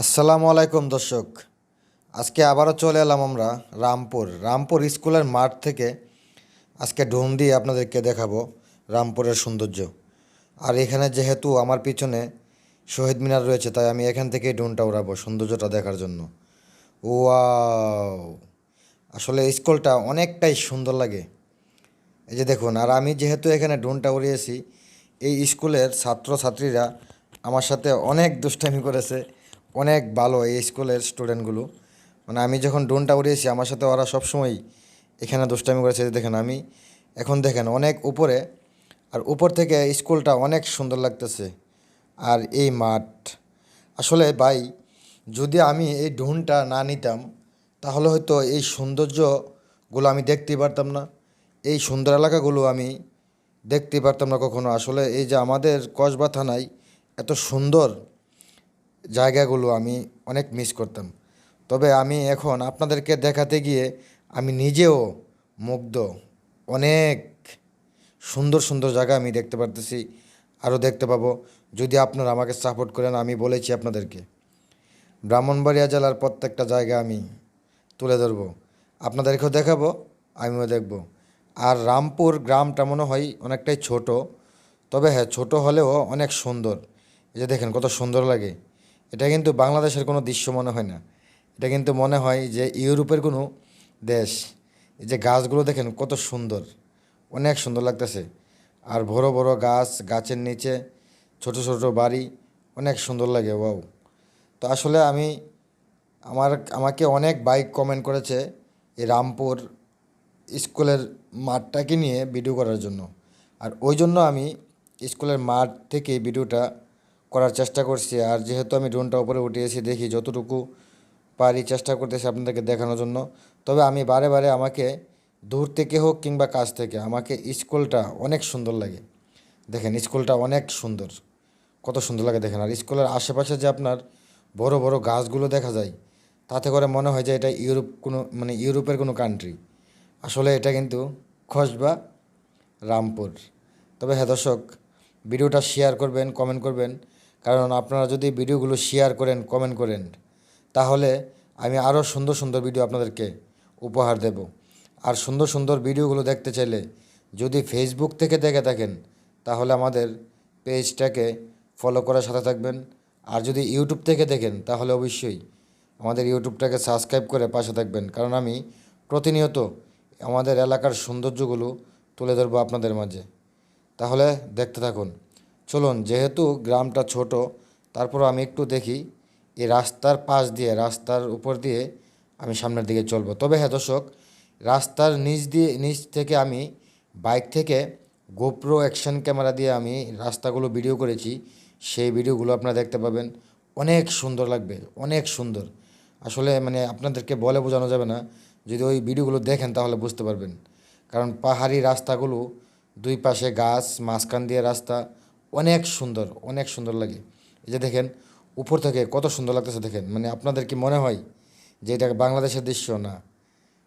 আসসালামু আলাইকুম দর্শক। আজকে আবারও চলে এলাম আমরা রামপুর। রামপুর স্কুলের মাঠ থেকে আজকে ড্রোন দিয়ে আপনাদেরকে দেখাবো রামপুরের সৌন্দর্য। আর এখানে যেহেতু আমার পিছনে শহীদ মিনার রয়েছে, তাই আমি এখান থেকেই ড্রোনটা উড়াবো সৌন্দর্যটা দেখার জন্য। ওয়াও! আসলে স্কুলটা অনেকটাই সুন্দর লাগে। এই যে দেখুন, আর আমি যেহেতু এখানে ড্রোনটা উড়িয়েছি এই স্কুলের ছাত্রছাত্রীরা আমার সাথে অনেক দুষ্টামি করেছে। অনেক ভালো এই স্কুলের স্টুডেন্টগুলো। মানে আমি যখন ড্রোনটা উড়িয়েছি, আমার সাথে ওরা সবসময় এখানে দুষ্টামি করেছে দেখেন আমি। এখন দেখেন অনেক উপরে, আর উপর থেকে স্কুলটা অনেক সুন্দর লাগতেছে। আর এই মাঠ। আসলে ভাই, যদি আমি এই ড্রোনটা না নিতাম, তাহলে হয়তো এই সৌন্দর্যগুলো আমি দেখতেই পারতাম না। এই সুন্দর এলাকাগুলো আমি দেখতে পারতাম না কখনো। আসলে এই যে আমাদের কসবা থানায় এত সুন্দর জায়গাগুলো আমি অনেক মিস করতাম। তবে আমি এখন আপনাদেরকে দেখাতে গিয়ে আমি নিজেও মুগ্ধ। অনেক সুন্দর সুন্দর জায়গা আমি দেখতে পারতেছি, আরও দেখতে পাবো। যদি আপনারা আমাকে সাপোর্ট করেন, আমি বলেছি আপনাদেরকে। ব্রাহ্মণবাড়িয়া জেলার প্রত্যেকটা জায়গা আমি তুলে ধরবো। আপনাদেরকেও দেখাবো, আমিও দেখব। আর রামপুর গ্রামটা মনে হয় অনেকটাই ছোট। তবে হ্যাঁ ছোট হলেও অনেক সুন্দর। এই যে দেখেন, কত সুন্দর লাগে। এটা কিন্তু বাংলাদেশের কোনো দৃশ্য মনে হয় না। এটা কিন্তু মনে হয় যে ইউরোপের কোনো দেশ, এই যে গাছগুলো দেখেন কত সুন্দর, অনেক সুন্দর লাগতেছে। আর বড় বড় গাছ, গাছের নিচে ছোট ছোট বাড়ি, অনেক সুন্দর লাগে, ওয়াও। তো আসলে আমি, আমার, আমাকে অনেক বাইক কমেন্ট করেছে এই রামপুর স্কুলের মাঠটাকে নিয়ে ভিডিও করার জন্য। আর ওই জন্য আমি স্কুলের মাঠ থেকে ভিডিওটা করার চেষ্টা করছি। আর যেহেতু আমি ড্রোনটা উপরে উঠিয়েছি, দেখি যতটুকু পারি চেষ্টা করতেছি আপনাদেরকে দেখানোর জন্য। তবে আমি বারে বারে আমাকে দূর থেকে হোক কিংবা কাছ থেকে, আমাকে স্কুলটা অনেক সুন্দর লাগে। দেখেন, স্কুলটা অনেক সুন্দর। কত সুন্দর লাগে দেখেন। আর স্কুলের আশেপাশে যে আপনার বড় বড় গাছগুলো দেখা যায়, তাতে করে মনে হয় যে এটা ইউরোপ কোনো মানে ইউরোপের কোনো কান্ট্রি আসলে এটা কিন্তু খসবা রামপুর। তবে হ্যাঁ দর্শক, ভিডিওটা শেয়ার করবেন কমেন্ট করবেন। কারণ আপনারা যদি ভিডিওগুলো শেয়ার করেন কমেন্ট করেন, তাহলে আমি আরও সুন্দর সুন্দর ভিডিও আপনাদেরকে উপহার দেব। আর সুন্দর সুন্দর ভিডিওগুলো দেখতে চাইলে যদি ফেসবুক থেকে দেখে থাকেন, তাহলে আমাদের পেজটাকে ফলো করার সাথে থাকবেন। আর যদি ইউটিউব থেকে দেখেন, তাহলে অবশ্যই আমাদের ইউটিউবটাকে সাবস্ক্রাইব করে পাশে থাকবেন। কারণ আমি প্রতিনিয়ত আমাদের এলাকার সৌন্দর্যগুলো তুলে ধরবো আপনাদের মাঝে। তাহলে দেখতে থাকুন। চলুন, যেহেতু গ্রামটা ছোট তারপর আমি একটু দেখি এই রাস্তার পাশ দিয়ে, রাস্তার উপর দিয়ে আমি সামনের দিকে চলবো। তবে হ্যাঁ দর্শক, রাস্তার নিচ দিয়ে, নিচ থেকে আমি বাইক থেকে গোপ্রো অ্যাকশন ক্যামেরা দিয়ে আমি রাস্তাগুলো ভিডিও করেছি। সেই ভিডিওগুলো আপনারা দেখতে পাবেন। অনেক সুন্দর লাগবে, অনেক সুন্দর। আসলে মানে আপনাদেরকে বলে বোঝানো যাবে না, যদি ওই ভিডিওগুলো দেখেন তাহলে বুঝতে পারবেন। কারণ পাহাড়ি রাস্তাগুলো, দুই পাশে গাছ, মাঝখান দিয়ে রাস্তা অনেক সুন্দর অনেক সুন্দর লাগে। এই যে দেখেন, উপর থেকে কত সুন্দর লাগতেছে দেখেন। মানে আপনাদের কি মনে হয় যে এটা বাংলাদেশের দৃশ্য? না।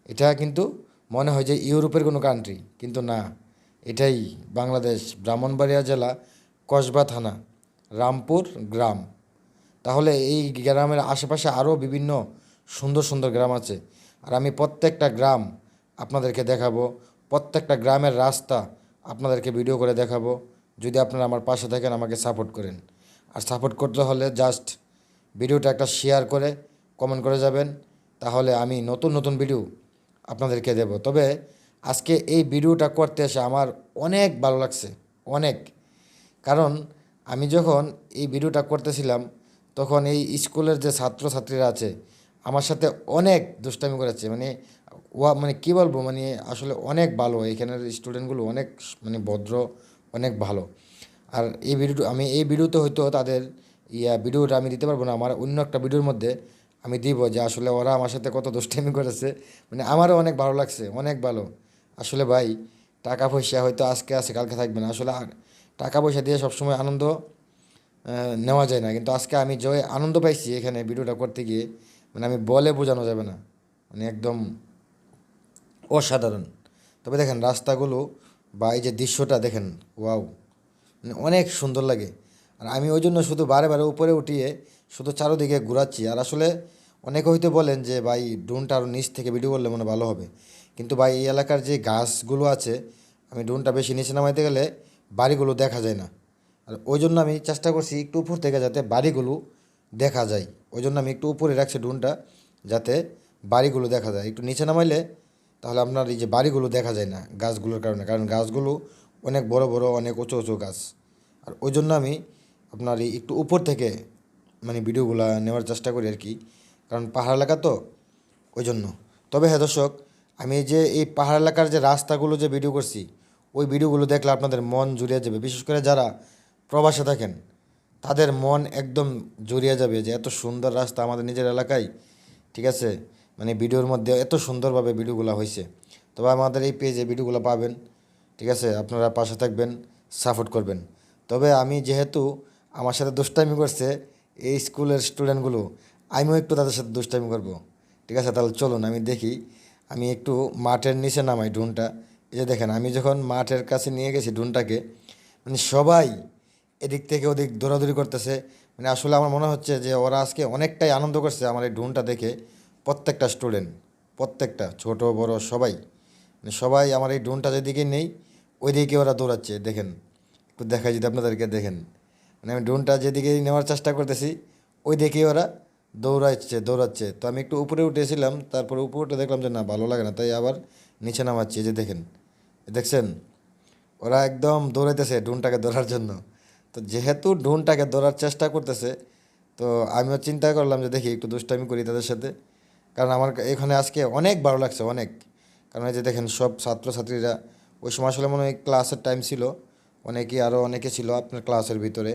এটা কিন্তু মনে হয় যে ইউরোপের কোনো কান্ট্রি কিন্তু না। এটাই বাংলাদেশ, ব্রাহ্মণবাড়িয়া জেলা, কসবা থানা, রামপুর গ্রাম। তাহলে এই গ্রামের আশেপাশে আরও বিভিন্ন সুন্দর সুন্দর গ্রাম আছে। আর আমি প্রত্যেকটা গ্রাম আপনাদেরকে দেখাবো, প্রত্যেকটা গ্রামের রাস্তা আপনাদেরকে ভিডিও করে দেখাবো। যদি আপনারা আমার পাশে থাকেন, আমাকে সাপোর্ট করেন। আর সাপোর্ট করতে হলে জাস্ট ভিডিওটা একটা শেয়ার করে কমেন্ট করে যাবেন। তাহলে আমি নতুন নতুন ভিডিও আপনাদেরকে দেব। তবে আজকে এই ভিডিওটা করতে এসে আমার অনেক ভালো লাগছে, অনেক। কারণ আমি যখন এই ভিডিওটা করতেছিলাম, তখন এই স্কুলের যে ছাত্রছাত্রীরা আছে, আমার সাথে অনেক দুষ্টামি করেছে। মানে ওয়া মানে কী বলব? মানে আসলে অনেক ভালো। এখানের স্টুডেন্টগুলো অনেক মানে ভদ্র অনেক ভালো। আর এই ভিডিও আমি এই ভিডিওতে হয়তো তাদের ইয়া ভিডিওটা আমি দিতে পারব না, আমার অন্য একটা ভিডিওর মধ্যে আমি দিব যে আসলে ওরা আমার সাথে কত দুষ্টামি করেছে। মানে আমারও অনেক ভালো লাগছে, অনেক ভালো। আসলে ভাই, টাকা পয়সা হয়তো আজকে আছে, কালকে থাকবে না। আসলে টাকা পয়সা দিয়ে সবসময় আনন্দ নেওয়া যায় না। কিন্তু আজকে আমি যে আনন্দ পাইছি এখানে ভিডিওটা করতে গিয়ে মানে আমি বলে বোঝানো যাবে না। মানে একদম অসাধারণ। তবে দেখেন, রাস্তাগুলো বা এই যে দৃশ্যটা দেখেন, ওয়াও মানে অনেক সুন্দর লাগে। আর আমি ওই জন্য শুধু বারে বারে উপরে উঠিয়ে শুধু চারোদিকে ঘোরাচ্ছি। আর আসলে অনেকে হয়তো বলেন যে, ভাই, ড্রোনটা আরও নিচ থেকে ভিডিও করলে মনে ভালো হবে। কিন্তু ভাই, এই এলাকার যে গাছগুলো আছে, আমি ড্রোনটা বেশি নিচে নামাইতে গেলে বাড়িগুলো দেখা যায় না। আর ওই জন্য আমি চেষ্টা করছি একটু উপর থেকে যাতে বাড়িগুলো দেখা যায়। ওই জন্য আমি একটু উপরে রাখছি ড্রোনটা, যাতে বাড়িগুলো দেখা যায়। একটু নিচে নামাইলে তাহলে আপনার এই যে বাড়িগুলো দেখা যায় না গাছগুলোর কারণে। কারণ গাছগুলো অনেক বড় বড়, অনেক উঁচু উঁচু গাছ। আর ওই জন্য আমি আপনার এই একটু উপর থেকে মানে ভিডিওগুলো নেওয়ার চেষ্টা করি আর কি। কারণ পাহাড় এলাকা তো ওই জন্য। তবে হ্যাঁ দর্শক, আমি যে এই পাহাড় এলাকার যে রাস্তাগুলো যে ভিডিও করছি, ওই ভিডিওগুলো দেখলে আপনাদের মন জুড়িয়ে যাবে। বিশেষ করে যারা প্রবাসে থাকেন, তাদের মন একদম জড়িয়ে যাবে যে এত সুন্দর রাস্তা আমাদের নিজের এলাকায়, ঠিক আছে? মানে ভিডিওর মধ্যে এত সুন্দরভাবে ভিডিওগুলো হয়েছে তবে আমাদের এই পেজে ভিডিওগুলো পাবেন, ঠিক আছে? আপনারা পাশে থাকবেন, সাপোর্ট করবেন। তবে আমি যেহেতু আমার সাথে দুষ্টামি করছে এই স্কুলের স্টুডেন্টগুলো, আমিও একটু তাদের সাথে দুষ্টামি করব, ঠিক আছে? তাহলে চলুন, আমি দেখি। আমি একটু মাঠের নিচে নামাই ড্রোনটা এই যে দেখেন, আমি যখন মাঠের কাছে নিয়ে গেছি ড্রোনটাকে মানে সবাই এদিক থেকে ওদিক দৌড়াদৌড়ি করতেছে। মানে আসলে আমার মনে হচ্ছে যে ওরা আজকে অনেকটাই আনন্দ করছে আমার এই ড্রোনটা দেখে। প্রত্যেকটা স্টুডেন্ট প্রত্যেকটা, ছোট, বড়, সবাই। মানে সবাই আমার এই ড্রোনটা যেদিকে নেই ওই দিকে ওরা দৌড়াচ্ছে, দেখেন। একটু দেখাই যদি আপনাদেরকে দেখেন। মানে আমি ড্রোনটা যেদিকে নেওয়ার চেষ্টা করতেছি ওই দিকে ওরা দৌড়াচ্ছে দৌড়াচ্ছে। তো আমি একটু উপরে উঠেছিলাম, তারপরে উপরে উঠে দেখলাম যে না, ভালো লাগে না, তাই আবার নিচে নামাচ্ছি যে দেখেন। দেখছেন? ওরা একদম দৌড়াইতেছে ড্রোনটাকে ধরার জন্য। তো যেহেতু ড্রোনটাকে ধরার চেষ্টা করতেছে, তো আমিও চিন্তা করলাম যে দেখি একটু দুষ্টামি করি তাদের সাথে। কারণ আমার এখানে আজকে অনেক ভালো লাগছে, অনেক। কারণ এই যে দেখেন, সব ছাত্রছাত্রীরা, ওই সময় আসলে মনে হয় ক্লাসের টাইম ছিল, অনেকেই আরও অনেকে ছিল আপনার ক্লাসের ভিতরে।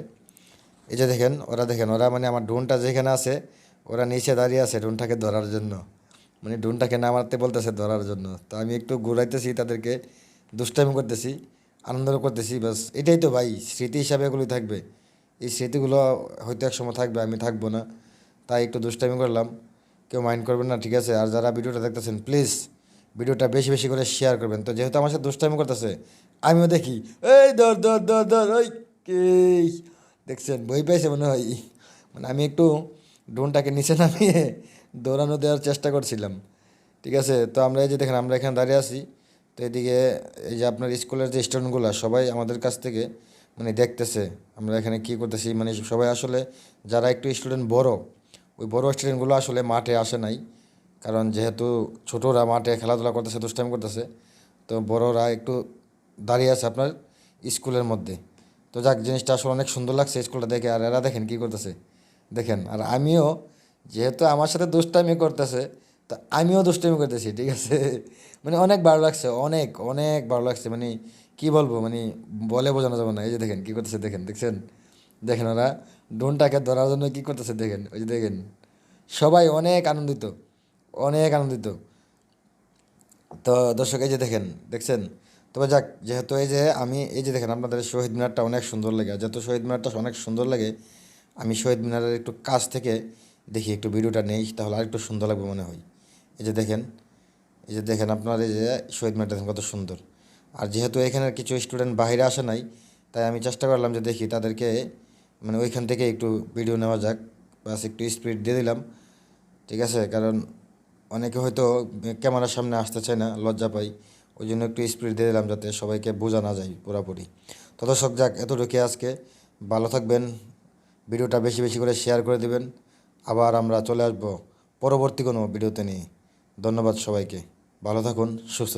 এই যে দেখেন, ওরা দেখেন, ওরা মানে আমার ড্রোনটা যেখানে আছে, ওরা নিচে দাঁড়িয়ে আছে ড্রোনটাকে ধরার জন্য। মানে ড্রোনটাকে নামাতে বলতেছে ধরার জন্য। তো আমি একটু ঘুরাইতেছি তাদেরকে, দুষ্টামি করতেছি, আনন্দ করতেছি বাস এটাই তো ভাই, স্মৃতি হিসাবে এগুলোই থাকবে। এই স্মৃতিগুলো হয়তো এক সময় থাকবে, আমি থাকব না। তাই একটু দুষ্টামি করলাম। কেউ মাইন্ড করবেন না, ঠিক আছে? আর যারা ভিডিওটা দেখতেছেন প্লিজ ভিডিওটা বেশি বেশি করে শেয়ার করবেন। তো যেহেতু আমার সাথে দুষ্টামি করতেছে, আমিও দেখি। এই দর দর দর দর ওই কে? দেখছেন বই পেয়েছে মনে হয়। মানে আমি একটু ড্রোনটাকে নিচে নামিয়ে দৌড়ানো দেওয়ার চেষ্টা করছিলাম। ঠিক আছে? তো আমরা এই যে দেখেন, আমরা এখানে দাঁড়িয়ে আছি। তো এদিকে এই যে আপনার স্কুলের যে স্টুডেন্টগুলো, সবাই আমাদের কাছ থেকে মানে দেখতেছে, আমরা এখানে কী করতেছি? মানে সবাই আসলে যারা একটু স্টুডেন্ট বড় ওই বড় স্টুডেন্টগুলো আসলে মাঠে আসে নাই। কারণ যেহেতু ছোটরা মাঠে খেলাধুলা করতেছে দুষ্টাইম করতেছে, তো বড়রা একটু দাঁড়িয়ে আছে আপনার স্কুলের মধ্যে। তো যাক, জিনিসটা আসলে অনেক সুন্দর লাগছে স্কুলটা দেখে, আর এরা দেখেন কী করতেছে। দেখেন, আর আমিও যেহেতু আমার সাথে দুষ্টামি করতেছে, তা আমিও দুষ্টামি করতেছি, ঠিক আছে? মানে অনেক ভালো লাগছে, অনেক অনেক ভালো লাগছে। মানে কি বলব মানে বলে বোঝানো যাবে না। এই যে দেখেন, কী করতেছে, দেখেন, দেখছেন? দেখেন ওরা ডোনটাকে ধরার জন্য কী করতেছে দেখেন, ওই যে দেখেন, সবাই অনেক আনন্দিত অনেক আনন্দিত। তো দর্শক, এই যে দেখেন, দেখছেন? তবে যাক, যেহেতু এই যে আমি, এই যে দেখেন, আপনাদের শহীদ মিনারটা অনেক সুন্দর লাগে। আর যেহেতু শহীদ মিনারটা অনেক সুন্দর লাগে, আমি শহীদ মিনারের একটু কাছ থেকে দেখি, একটু ভিডিওটা নেই, তাহলে আরেকটু সুন্দর লাগবে মনে হয়। এই যে দেখেন, এই যে দেখেন আপনার, এই যে শহীদ মিনারটা দেখেন কত সুন্দর। আর যেহেতু এখানের কিছু স্টুডেন্ট বাইরে আসে নাই, তাই আমি চেষ্টা করলাম যে দেখি তাদেরকে মানে ওইখান থেকে একটু ভিডিও নেওয়া যাক। বাস একটু স্পিড দিয়ে দিলাম। ঠিক আছে? কারণ অনেকে হয়তো ক্যামেরার সামনে আসতে চায় না, লজ্জা পাই ওই জন্য একটু স্পিড দিয়ে দিলাম যাতে সবাইকে বোঝা না যায় পুরোপুরি। তো দর্শক, যাক এতটুকু আজকে। ভালো থাকবেন। ভিডিওটা বেশি বেশি করে শেয়ার করে দেবেন। আবার আমরা চলে আসব পরবর্তী কোনো ভিডিওতে নিয়ে। ধন্যবাদ সবাইকে। ভালো থাকুন, সুস্থ